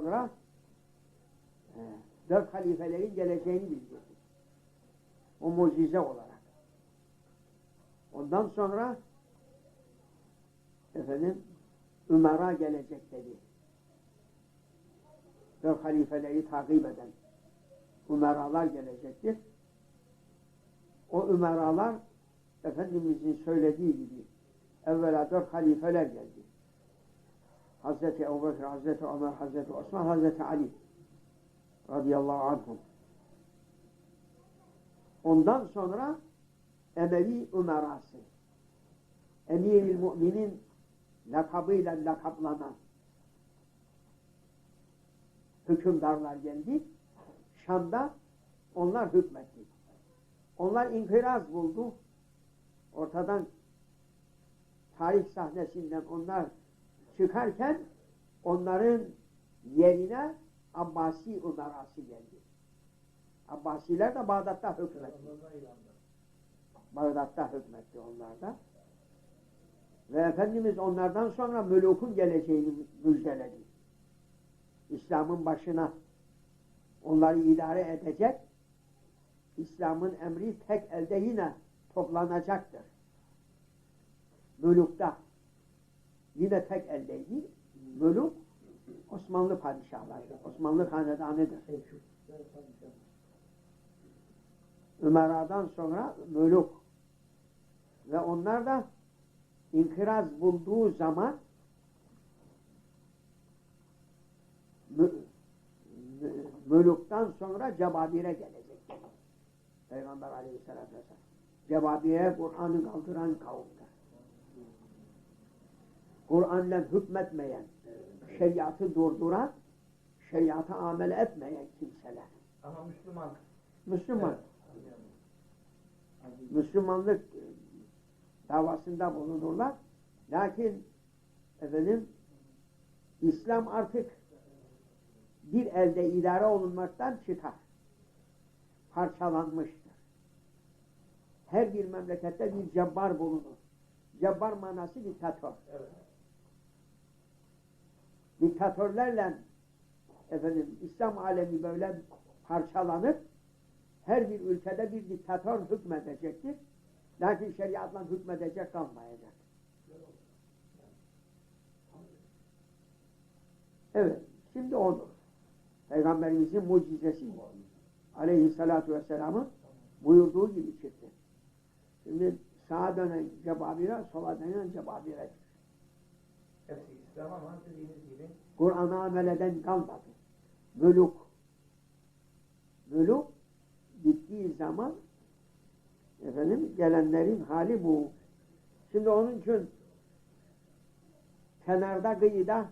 sonra e, dört halifelerin geleceğini bildirdi. O mucize olarak. Ondan sonra efendim Ömer'a gelecek dedi. Dört halifeleri takip eden Umeralar gelecektir. O Umeralar Efendimizin söylediği gibi evvela dört halifeler geldi. Hazreti Ebubekir, Hazreti Ömer, Hazreti Osman, Hazreti Ali radıyallahu anhum. Ondan sonra Emevi Umerası. Emir-i Müminin lakabıyla lakaplanan hükümdarlar geldi. Şam'da onlar hükmetti. Onlar inkıraz buldu. Ortadan tarih sahnesinden onlar çıkarken onların yerine Abbasi umarası geldi. Abbasiler de Bağdat'ta hükmetti. Bağdat'ta hükmetti onlar da. Ve Efendimiz onlardan sonra mülukun geleceğini müjdeledi. İslam'ın başına onları idare edecek. İslam'ın emri tek elde yine toplanacaktır. Mülukta yine tek eldeydi. Müluk Osmanlı padişahları, Osmanlı hanedanıdır. Ömera'dan sonra müluk ve onlar da inkıraz bulduğu zaman müluktan sonra cebabire gelecek. Peygamber aleyhissalatü vesselam. Cebabire Kur'an'ı kaldıran kavimdir. Kur'an'la hükmetmeyen, şeriatı durduran, şeriata amel etmeyen kimseler. Ama Müslüman. Müslüman. Müslümanlık davasında bulunurlar. Lakin efendim İslam artık bir elde idare olunmaktan çıkar. Parçalanmıştır. Her bir memlekette bir cebbar bulunur. Cebbar manası diktatör. Evet. Diktatörlerle efendim İslam alemi böyle parçalanır. Her bir ülkede bir diktatör hükmedecektir. Lakin şeriatla hükmedecek kalmayacak. Evet. Şimdi odur. Peygamberimizin mucizesi aleyhissalatu vesselamın buyurduğu gibi çıktı. Şimdi sağa dönen cebabire, sola dönen cebabire. Hepsi Kur'an'a amel eden kalmadı. Müluk. Müluk gittiği zaman efendim gelenlerin hali bu. Şimdi onun için kenarda kıyıda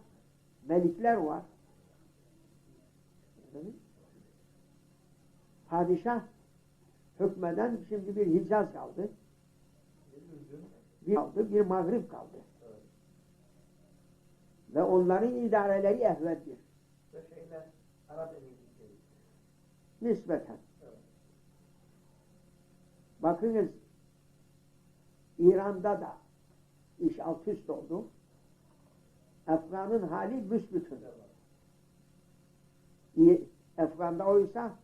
melikler var. Efendim? Padişah hükmeden şimdi bir Hicaz kaldı. Bir kaldı, bir Mağrib kaldı. Ve onların idareleri ehveddir. ve şeyler Arap emirlikleri. Nispeten. Evet. Bakınız İran'da da iş alt üst oldu. Efgan'ın hali büsbütün. İyi, Efgan'da oysa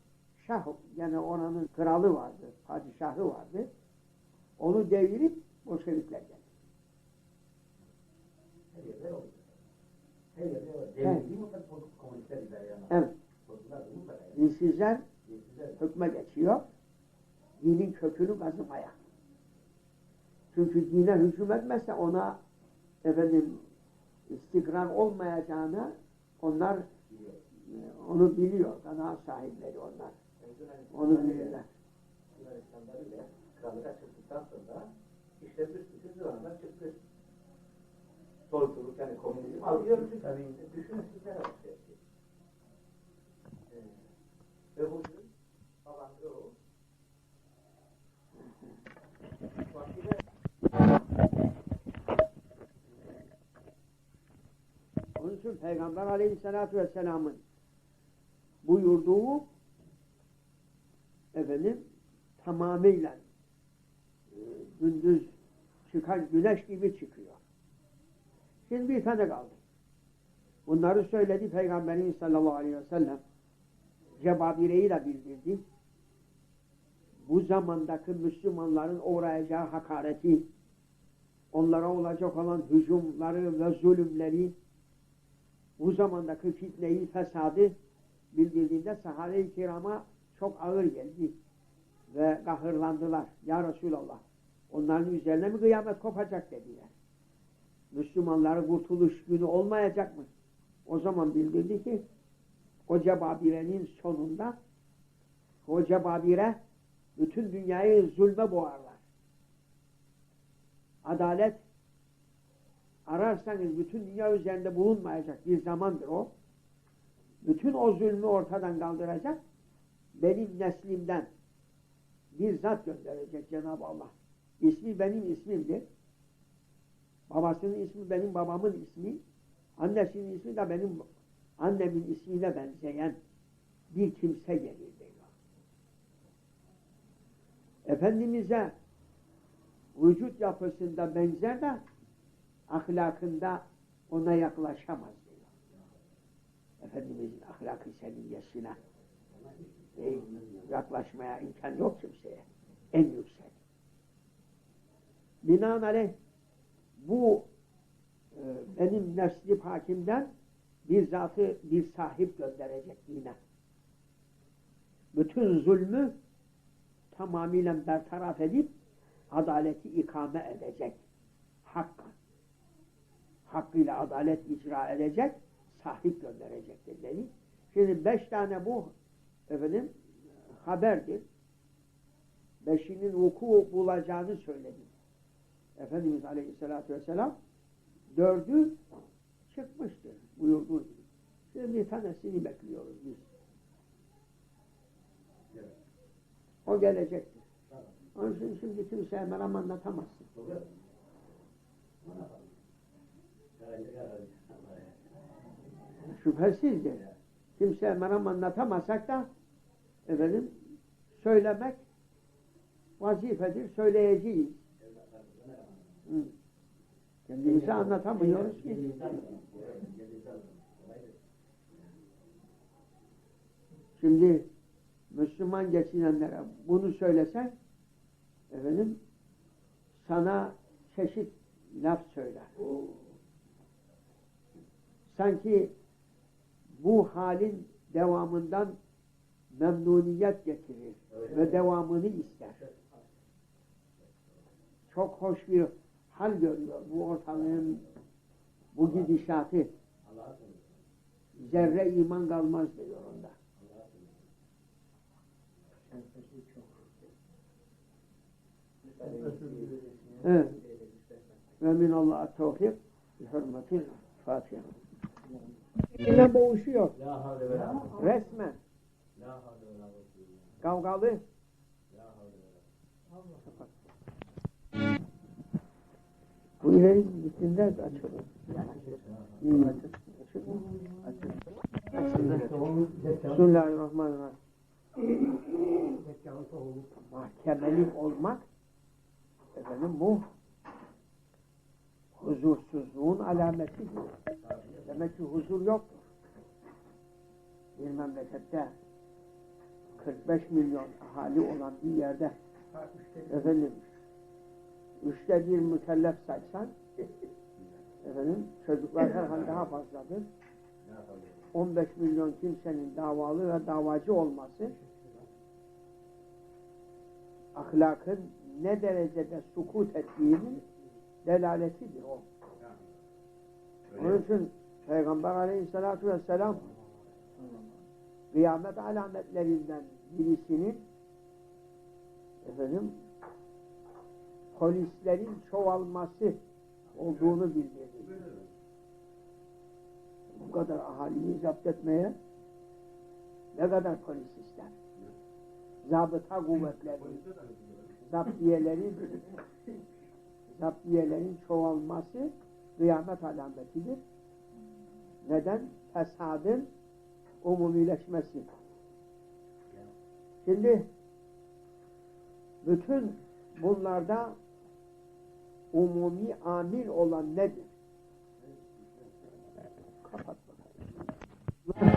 şah yani oranın kralı vardı, padişahı vardı. Onu devirip Bolşevikler geldi. Her Evet. Evet. Mutlaka yani. Dinsizler hükme geçiyor. Dinin kökünü kazımaya. Çünkü dine hücum etmezse ona efendim istikrar olmayacağını onlar onu biliyor. Kanaat sahipleri onlar. Onu bilirler. Yunanistan'da bile krallığa çıktıktan sonra işte büsbütün zıvanlar çıktı. Soykırılık yani komünizm alıyor tabii düşünün şey. Ee, Ve bu babamda o. Vaktiyle Onun için Peygamber Aleyhisselatü Vesselam'ın buyurduğu efendim tamamıyla e, gündüz çıkan güneş gibi çıkıyor. Şimdi bir tane kaldı. Bunları söyledi Peygamberimiz sallallahu aleyhi ve sellem. Cebabire'yi de bildirdi. Bu zamandaki Müslümanların uğrayacağı hakareti, onlara olacak olan hücumları ve zulümleri, bu zamandaki fitneyi, fesadı bildirdiğinde sahabe-i kirama çok ağır geldi. Ve kahırlandılar. Ya Resulallah, onların üzerine mi kıyamet kopacak dediler. Müslümanların kurtuluş günü olmayacak mı? O zaman bildirdi ki o cebabirenin sonunda o cebabire bütün dünyayı zulme boğarlar. Adalet ararsanız bütün dünya üzerinde bulunmayacak bir zamandır o. Bütün o zulmü ortadan kaldıracak. Benim neslimden bir zat gönderecek Cenab-ı Allah. İsmi benim ismimdir. Babasının ismi benim babamın ismi. Annesinin ismi de benim annemin ismiyle benzeyen bir kimse gelir diyor. Efendimiz'e vücut yapısında benzer de ahlakında ona yaklaşamaz diyor. Efendimiz'in ahlakı seniyyesine e, yaklaşmaya imkan yok kimseye. En yüksek. Binaenaleyh bu e, benim nesli hakimden bir zatı, bir sahip gönderecek yine. Bütün zulmü tamamıyla bertaraf edip adaleti ikame edecek. Hakka. Hakkıyla adalet icra edecek, sahip gönderecektir dedi. Şimdi beş tane bu efendim haberdir. Beşinin vuku bulacağını söyledi. Efendimiz Aleyhisselatü Vesselam dördü çıkmıştır buyurduğu gibi. Şimdi bir tanesini bekliyoruz biz. O gelecektir. Onun için şimdi kimseye meram anlatamazsın. Şüphesizdir. Kimseye meram anlatamazsak da efendim söylemek vazifedir, söyleyeceğiz. Hı. Kendimize anlatamıyoruz ki. Şimdi Müslüman geçinenlere bunu söylesen efendim sana çeşit laf söyler. Sanki bu halin devamından memnuniyet getirir ve devamını ister. Çok hoş bir hal görüyor bu ortalığın bu gidişatı. Zerre iman kalmaz diyor onda. Ve minallah tevfik bi hürmetil Fatiha. Yine boğuşuyor. Resmen. Kavgalı. Bu yerin içinde açılır. İyi. Açılır. Bismillahirrahmanirrahim. Mahkemelik olmak efendim bu huzursuzluğun alametidir. Demek ki huzur yoktur. Bir memlekette 45 milyon ahali olan bir yerde efendim üçte bir mükellef saysan efendim çocuklar herhalde daha fazladır. 15 milyon kimsenin davalı ve davacı olması ahlakın ne derecede sukut ettiğinin delaletidir o. Onun için Peygamber aleyhissalatu vesselam kıyamet alametlerinden birisinin efendim polislerin çoğalması olduğunu bildirdi. Bu kadar ahaliyi zapt etmeye ne kadar polis ister? Zabıta kuvvetleri, zaptiyelerin zaptiyelerin çoğalması kıyamet alametidir. Neden? Fesadın umumileşmesi. Şimdi bütün bunlarda umumi amil olan nedir? Kapat bakalım.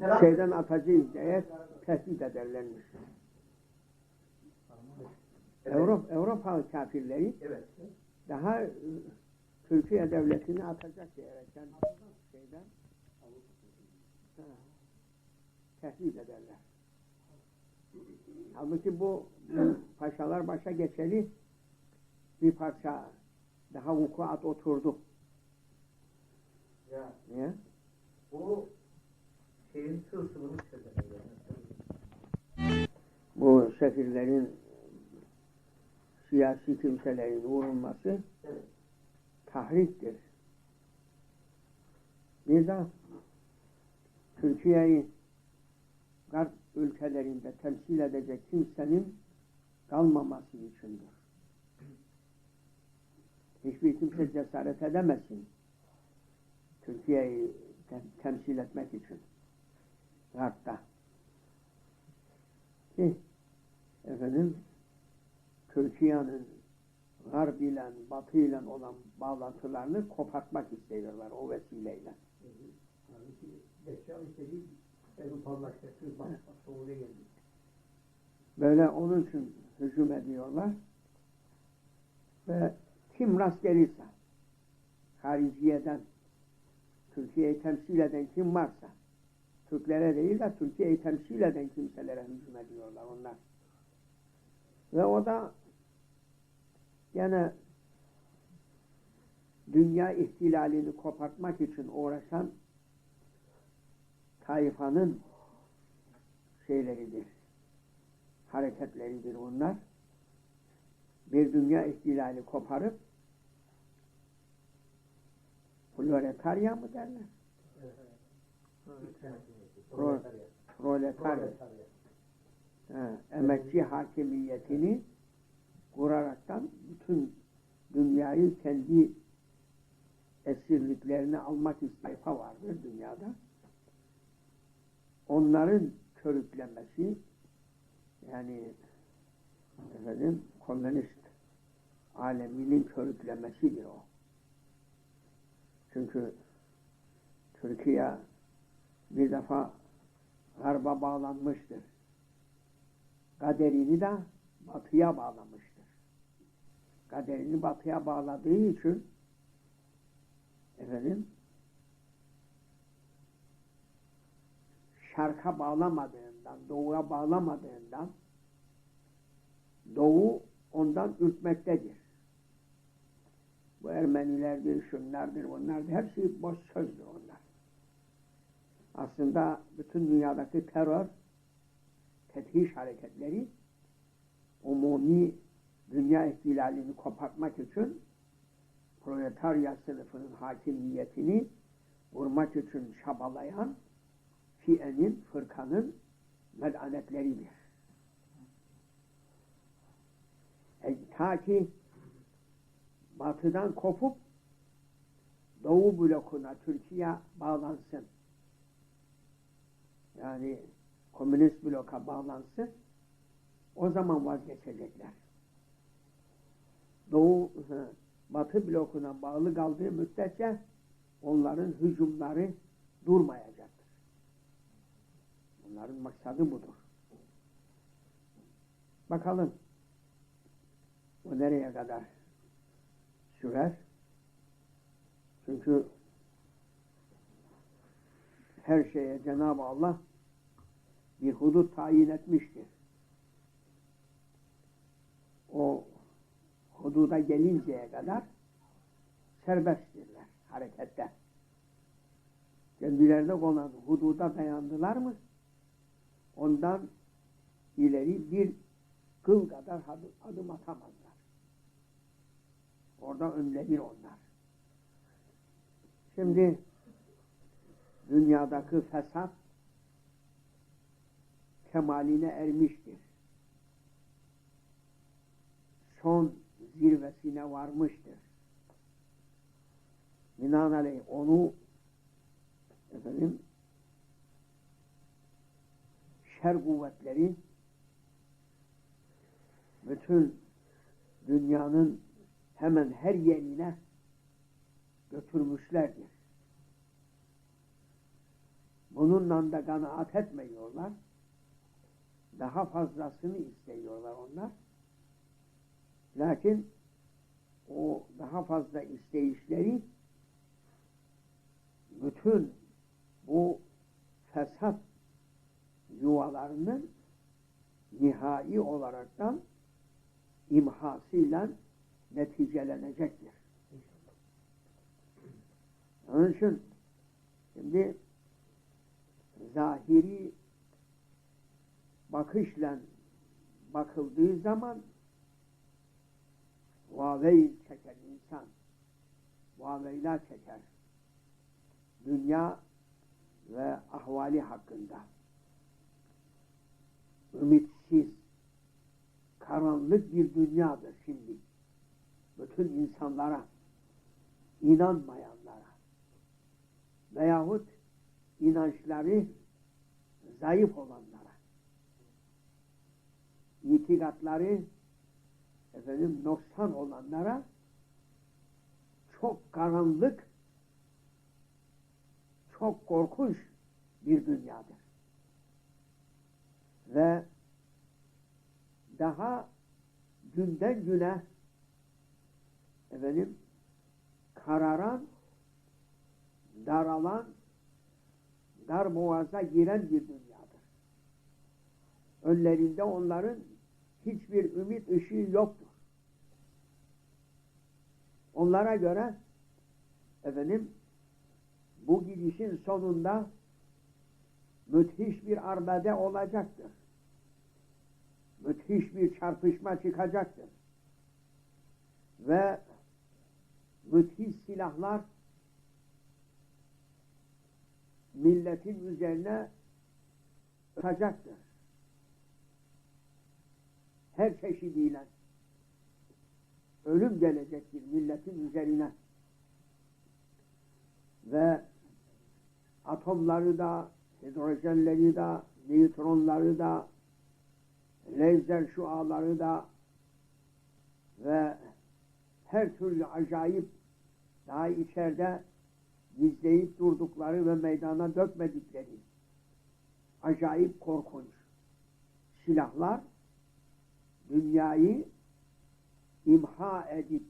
Selam. şeyden atacağız diye tehdit ederlermiş. Evet. Avrupa, Avrupa kafirleri Evet. daha e, Türkiye devletini atacak diyerekten şeyden ha, tehdit ederler. Halbuki bu bu paşalar başa geçeli bir parça daha vukuat oturdu. Ya Niye? bu şeyin tılsımını çözemiyor. Bu sefirlerin siyasi kimselerin vurulması Evet. tahriktir. Bir de Türkiye'yi Garp ülkelerinde temsil edecek kimsenin kalmaması içindir. Hiçbir kimse cesaret edemesin Türkiye'yi te- temsil etmek için. Garp'ta. Ki efendim Türkiye'nin Garb ile Batı ile olan bağlantılarını kopartmak istiyorlar o vesileyle. Böyle onun için hücum ediyorlar. Ve kim rast gelirse hariciyeden Türkiye'yi temsil eden kim varsa Türklere değil de Türkiye'yi temsil eden kimselere hücum ediyorlar onlar. Ve o da gene dünya ihtilalini kopartmak için uğraşan tayfanın şeyleridir hareketleridir onlar. Bir dünya ihtilali koparıp proletarya mı derler? Pro, proletarya. Ha, emekçi hakimiyetini kuraraktan bütün dünyayı kendi esirliklerine almak istefa vardır dünyada. Onların körüklemesi yani efendim komünist aleminin körüklemesidir o. Çünkü Türkiye bir defa garba bağlanmıştır. Kaderini de batıya bağlamıştır. Kaderini batıya bağladığı için efendim şarka bağlamadığından, doğuya bağlamadığından doğu ondan ürkmektedir. Bu Ermenilerdir, şunlardır, bunlardır. Hepsi boş sözdür onlar. Aslında bütün dünyadaki terör, tethiş hareketleri umumi dünya ihtilalini kopartmak için proletarya sınıfının hakimiyetini vurmak için çabalayan fiyenin, fırkanın melanetleridir. E, ta ki batıdan kopup Doğu blokuna Türkiye bağlansın. Yani komünist bloka bağlansın. O zaman vazgeçecekler. Doğu, Batı blokuna bağlı kaldığı müddetçe onların hücumları durmayacaktır. Onların maksadı budur. Bakalım o nereye kadar sürer? Çünkü her şeye Cenab-ı Allah bir hudut tayin etmiştir. O hududa gelinceye kadar serbesttirler harekette. Kendilerine konan hududa dayandılar mı ondan ileri bir kıl kadar adım, atamazlar. Orada önlenir onlar. Şimdi dünyadaki fesat kemaline ermiştir. Son zirvesine varmıştır. Binaenaleyh onu efendim şer kuvvetleri bütün dünyanın hemen her yerine götürmüşlerdir. Bununla da kanaat etmiyorlar. Daha fazlasını istiyorlar onlar. Lakin o daha fazla isteyişleri bütün bu fesat yuvalarının nihai olaraktan imhasıyla neticelenecektir. Onun için şimdi zahiri bakışla bakıldığı zaman vaveyl çeker insan. Vaveyla çeker. Dünya ve ahvali hakkında. Ümitsiz, karanlık bir dünyadır şimdi. Bütün insanlara, inanmayanlara veyahut inançları zayıf olanlara, itikatları efendim noksan olanlara çok karanlık, çok korkunç bir dünyadır. Ve daha günden güne efendim kararan, daralan, dar boğaza giren bir dünyadır. Önlerinde onların hiçbir ümit ışığı yoktur. Onlara göre efendim bu gidişin sonunda müthiş bir arbede olacaktır. Müthiş bir çarpışma çıkacaktır. Ve müthiş silahlar milletin üzerine atacaktır. Her çeşidiyle ölüm gelecektir milletin üzerine. Ve atomları da, hidrojenleri da, nötronları da, lazer şuaları da ve her türlü acayip daha içeride gizleyip durdukları ve meydana dökmedikleri acayip korkunç silahlar dünyayı imha edip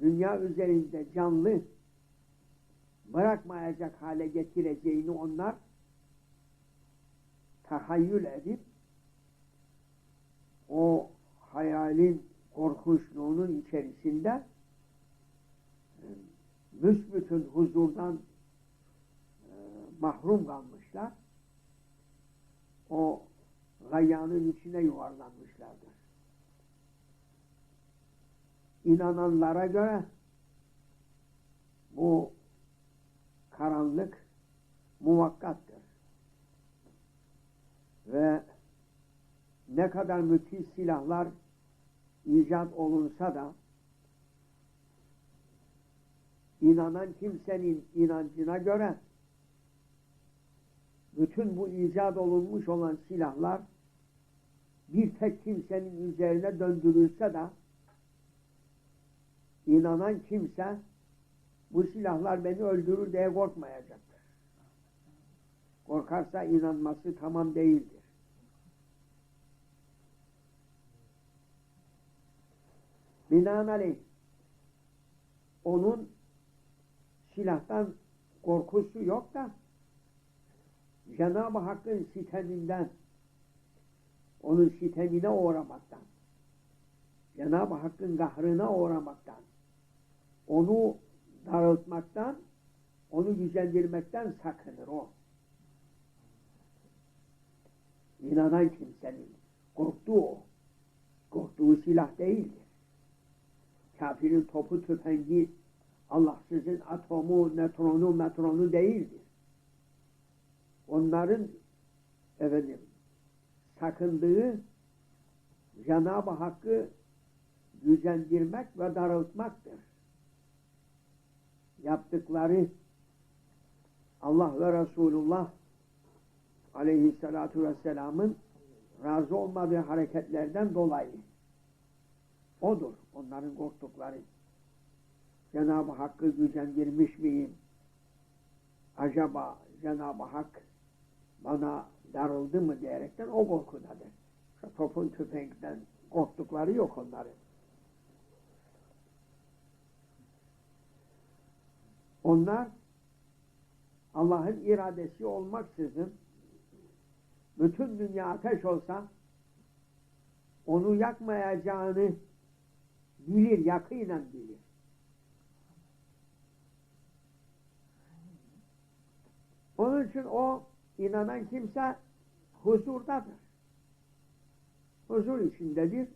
dünya üzerinde canlı bırakmayacak hale getireceğini onlar tahayyül edip o hayalin korkunçluğunun içerisinde büsbütün huzurdan e, mahrum kalmışlar. O gayanın içine yuvarlanmışlardır. İnananlara göre bu karanlık muvakkattır. Ve ne kadar müthiş silahlar icat olunsa da inanan kimsenin inancına göre bütün bu icat olunmuş olan silahlar bir tek kimsenin üzerine döndürülse de inanan kimse bu silahlar beni öldürür diye korkmayacaktır. Korkarsa inanması tamam değildir. Binaenaleyh onun silahtan korkusu yok da Cenab-ı Hakk'ın siteminden onun sitemine uğramaktan Cenab-ı Hakk'ın kahrına uğramaktan onu daraltmaktan onu gücendirmekten sakınır o. İnanan kimsenin korktuğu o. Korktuğu silah değildir. Kafirin topu tüfengi Allah sizin atomu, nötronu, metronu değildir. Onların efendim sakındığı Cenab-ı Hakk'ı gücendirmek ve daraltmaktır. Yaptıkları Allah ve Resulullah aleyhissalatu vesselamın razı olmadığı hareketlerden dolayı odur onların korktukları. Cenab-ı Hakk'ı gücendirmiş miyim? Acaba Cenab-ı Hak bana darıldı mı diyerekten o korkudadır. Şu topun tüfekten korktukları yok onların. Onlar Allah'ın iradesi olmaksızın bütün dünya ateş olsa onu yakmayacağını bilir, yakinen bilir. Onun için o inanan kimse huzurdadır. Huzur içindedir.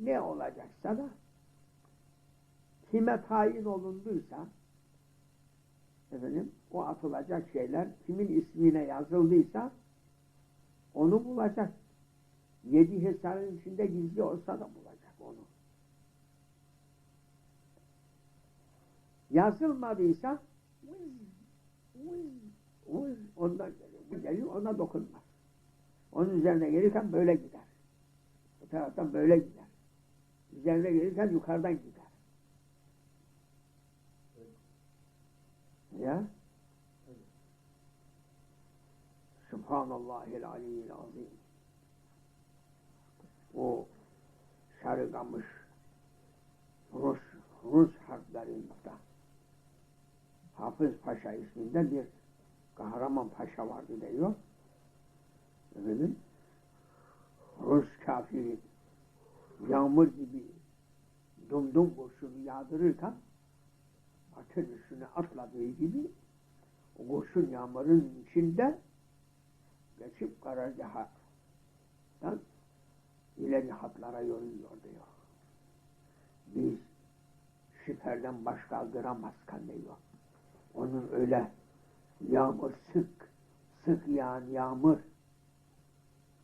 Ne olacaksa da kime tayin olunduysa efendim o atılacak şeyler kimin ismine yazıldıysa onu bulacak. Yedi hesarın içinde gizli olsa da bulacak onu. Yazılmadıysa Vız, ondan. Bu geliyor ona dokunmaz. Onun üzerine gelirken böyle gider. Bu taraftan böyle gider. Üzerine gelirken yukarıdan gider. Ya. Subhanallahil aliyyil azim. O Sarıgamış Rus, Rus harplerinde Hafız Paşa isminde bir kahraman paşa vardı diyor. Efendim, Rus kafiri yağmur gibi dumdum kurşunu yağdırırken atın üstüne atladığı gibi o kurşun yağmurun içinde geçip karargahdan ileri hatlara yürüyor diyor. Biz şiferden baş kaldıramazken diyor. Onun öyle yağmur sık, sık yağan yağmur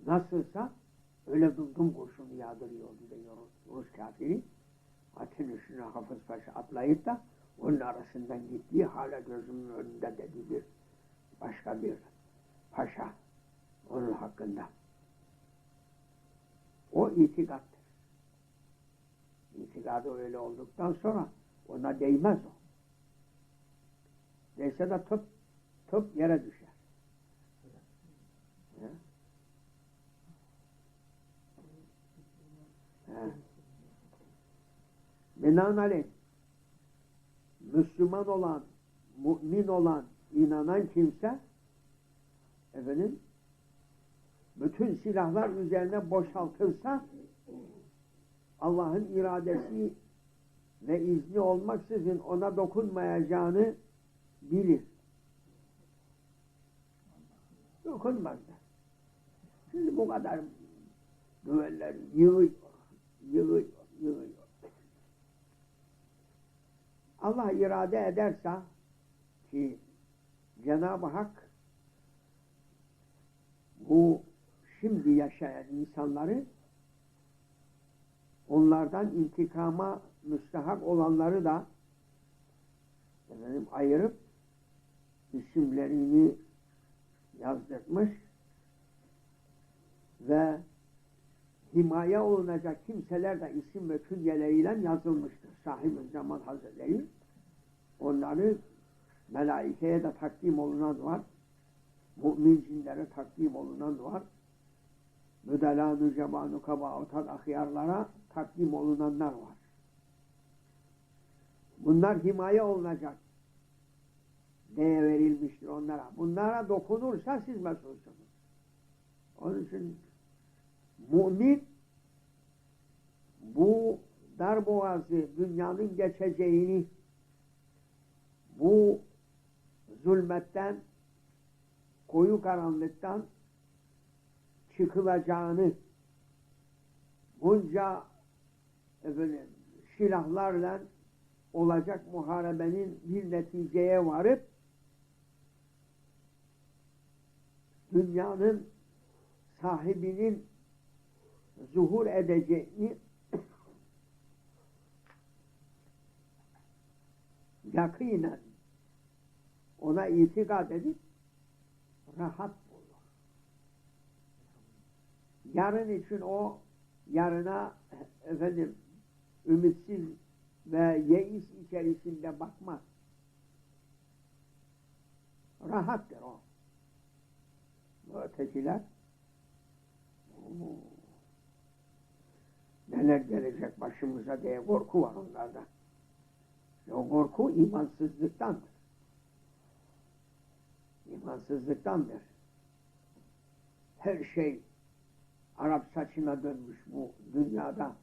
nasılsa öyle dumdum kurşunu yağdırıyordu diyor Rus kafiri. Atın üstüne Hafız Paşa atlayıp da onun arasından gittiği hala gözümün önünde dedi bir başka bir paşa onun hakkında. O itikattır. İtikadı öyle olduktan sonra ona değmez o. Değse de tıp tıp yere düşer. Ya. Ha. Binaenaleyh Müslüman olan, mümin olan, inanan kimse efendim bütün silahlar üzerine boşaltılsa Allah'ın iradesi ve izni olmaksızın ona dokunmayacağını bilir. Dokunmazlar. Şimdi bu kadar güveller yığıyor, yığıyor, yığıyor. Allah irade ederse ki Cenab-ı Hak bu şimdi yaşayan insanları onlardan intikama müstahak olanları da efendim, ayırıp isimlerini yazdırmış ve himaye olunacak kimseler de isim ve künyeleriyle yazılmıştır. Sahib-i Zaman Hazretleri onları melaikeye de takdim olunan var. Mümin cinlere takdim olunan var. Müdelâ-nü cebâ-nü kabâutat ahyarlara takdim olunanlar var. Bunlar himaye olunacak neye verilmiştir onlara. Bunlara dokunursa siz mesulsünüz. Onun için mümin bu darboğazı dünyanın geçeceğini bu zulmetten koyu karanlıktan çıkılacağını bunca efendim, silahlarla olacak muharebenin bir neticeye varıp dünyanın sahibinin zuhur edeceğini yakinen ona itikad edip rahat bulur. Yarın için o yarına efendim ümitsiz ve yeis içerisinde bakmaz. Rahattır o. Ötekiler neler gelecek başımıza diye korku var onlarda. O korku imansızlıktandır. İmansızlıktandır. Her şey Arap saçına dönmüş bu dünyada.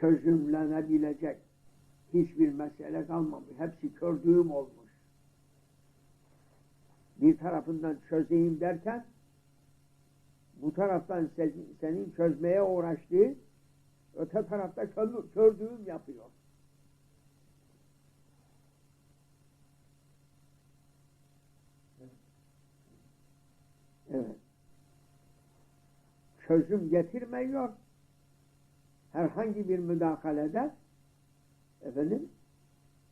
Çözümlenebilecek hiçbir mesele kalmamış. Hepsi kördüğüm olmuş. Bir tarafından çözeyim derken bu taraftan se- senin çözmeye uğraştığı öte tarafta kördüğüm yapıyor. Evet. Çözüm getirmiyor. Herhangi bir müdahalede efendim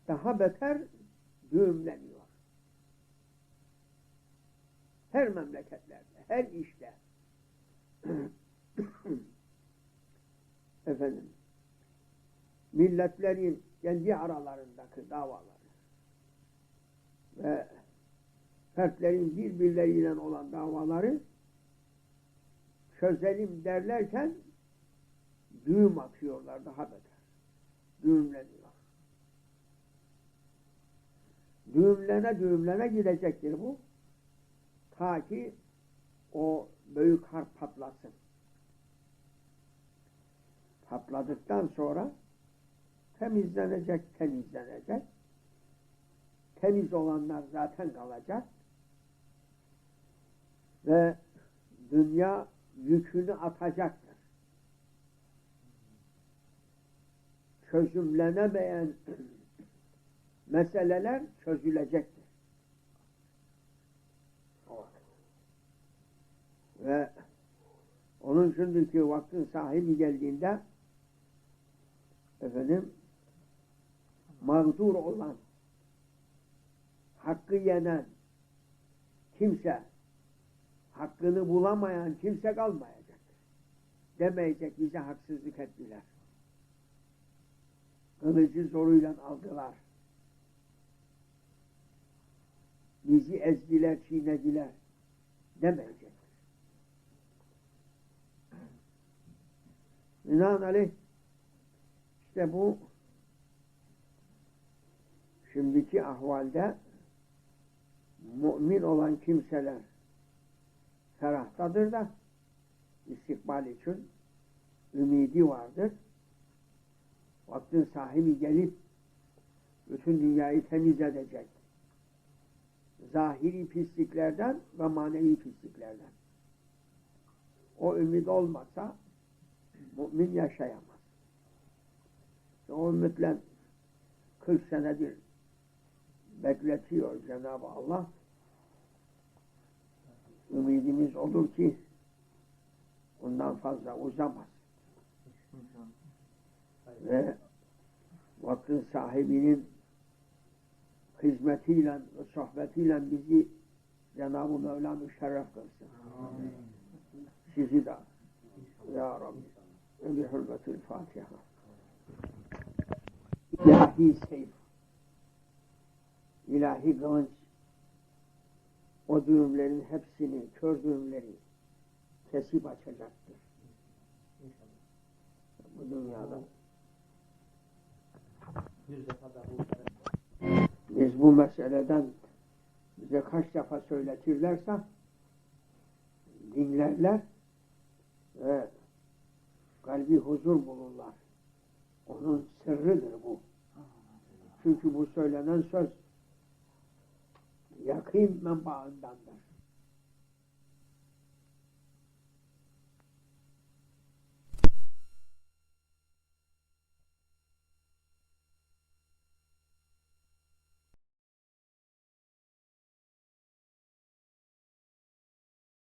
daha beter düğümleniyor. Her memleketlerde, her işte. efendim milletlerin kendi aralarındaki davaları ve fertlerin birbirleriyle olan davaları çözelim derlerken düğüm atıyorlar daha beter. Düğümleniyor. Düğümlene düğümlene gidecektir bu. Ta ki o büyük harp patlasın. Patladıktan sonra temizlenecek, temizlenecek. Temiz olanlar zaten kalacak. Ve dünya yükünü atacaktır. Çözümlenemeyen meseleler çözülecektir. O vakit. Ve onun şimdiki vaktin sahibi geldiğinde efendim mağdur olan hakkı yenen kimse hakkını bulamayan kimse kalmayacak. Demeyecek bize haksızlık ettiler. Kılıcı zoruyla aldılar. Bizi ezdiler, çiğnediler. Demeyecek. Binaenaleyh işte bu şimdiki ahvalde mümin olan kimseler ferahtadır da istikbal için ümidi vardır. Vaktin sahibi gelip bütün dünyayı temiz edecek. Zahiri pisliklerden ve manevi pisliklerden. O ümit olmasa mümin yaşayamaz. O ümitle 40 senedir bekletiyor Cenab-ı Allah. Ümidimiz olur ki ondan fazla uzamaz. Ve vaktin sahibinin hizmetiyle sohbetiyle bizi Cenab-ı Mevla müşerref kılsın. Sizi de Ya Rabbi hürmetil Fatiha. İlahi seyf ilahi kılıç o düğümlerin hepsini, kör düğümleri kesip açacaktır. Bu dünyada. Biz bu meseleden bize kaç defa söyletirlerse dinlerler ve kalbi huzur bulurlar. Onun sırrıdır bu. Çünkü bu söylenen söz yakın menbaındandır.